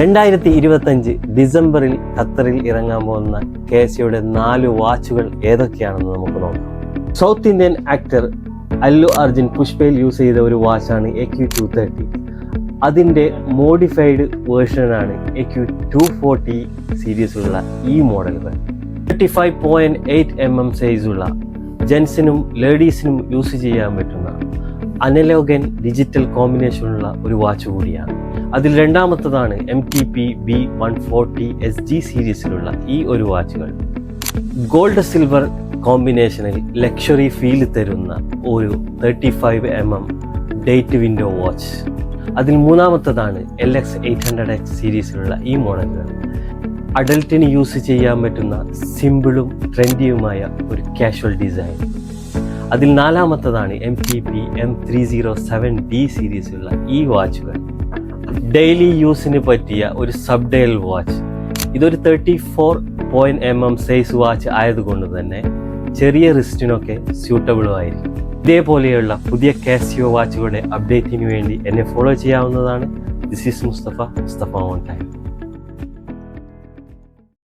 രണ്ടായിരത്തി ഇരുപത്തഞ്ച് ഡിസംബറിൽ ഖത്തറിൽ ഇറങ്ങാൻ പോകുന്ന കെ സിയുടെ നാല് വാച്ചുകൾ ഏതൊക്കെയാണെന്ന് നമുക്ക് നോക്കാം. South Indian actor Allu Arjun പുഷ്പയിൽ use ചെയ്ത ഒരു വാച്ചാണ് എ ക്യു ടു തേർട്ടി അതിന്റെ മോഡിഫൈഡ് വേർഷനാണ് എ ക്യു ടു ഫോർട്ടി സീരീസിലുള്ള ഈ മോഡലുകൾ thirty five point eight M M സൈസുള്ള ജെൻസിനും ലേഡീസിനും യൂസ് ചെയ്യാൻ പറ്റുന്ന അനലോഗൻ ഡിജിറ്റൽ കോമ്പിനേഷനുള്ള ഒരു വാച്ച് കൂടിയാണ്. അതിൽ രണ്ടാമത്തതാണ് M T P B one forty S G സീരീസിലുള്ള ഈ ഒരു വാച്ചുകൾ. ഗോൾഡ് സിൽവർ കോമ്പിനേഷനിൽ ലക്ഷറി ഫീൽ തരുന്ന ഒരു thirty five M M date window watch അതിൽ മൂന്നാമത്തതാണ് L X eight hundred X സീരീസിലുള്ള ഈ മോഡലുകൾ. അഡൽട്ടിന് യൂസ് ചെയ്യാൻ പറ്റുന്ന സിമ്പിളും ട്രെൻഡിയുമായ ഒരു കാഷ്വൽ ഡിസൈൻ അതിൽ നാലാമത്തതാണ് M T P M three zero seven D സീരീസിലുള്ള ഈ വാച്ചുകൾ. ഡെയിലി യൂസിന് പറ്റിയ ഒരു സബ് ഡയൽ വാച്ച് ഇതൊരു thirty four point M M size watch ആയതുകൊണ്ട് തന്നെ ചെറിയ റിസ്റ്റിനൊക്കെ സ്യൂട്ടബിളും ആയിരിക്കും. ഇതേപോലെയുള്ള പുതിയ കാസിയോ വാച്ചുകളുടെ അപ്ഡേറ്റിന് വേണ്ടി എന്നെ ഫോളോ ചെയ്യാവുന്നതാണ്. This is Mustafa Mustafa on time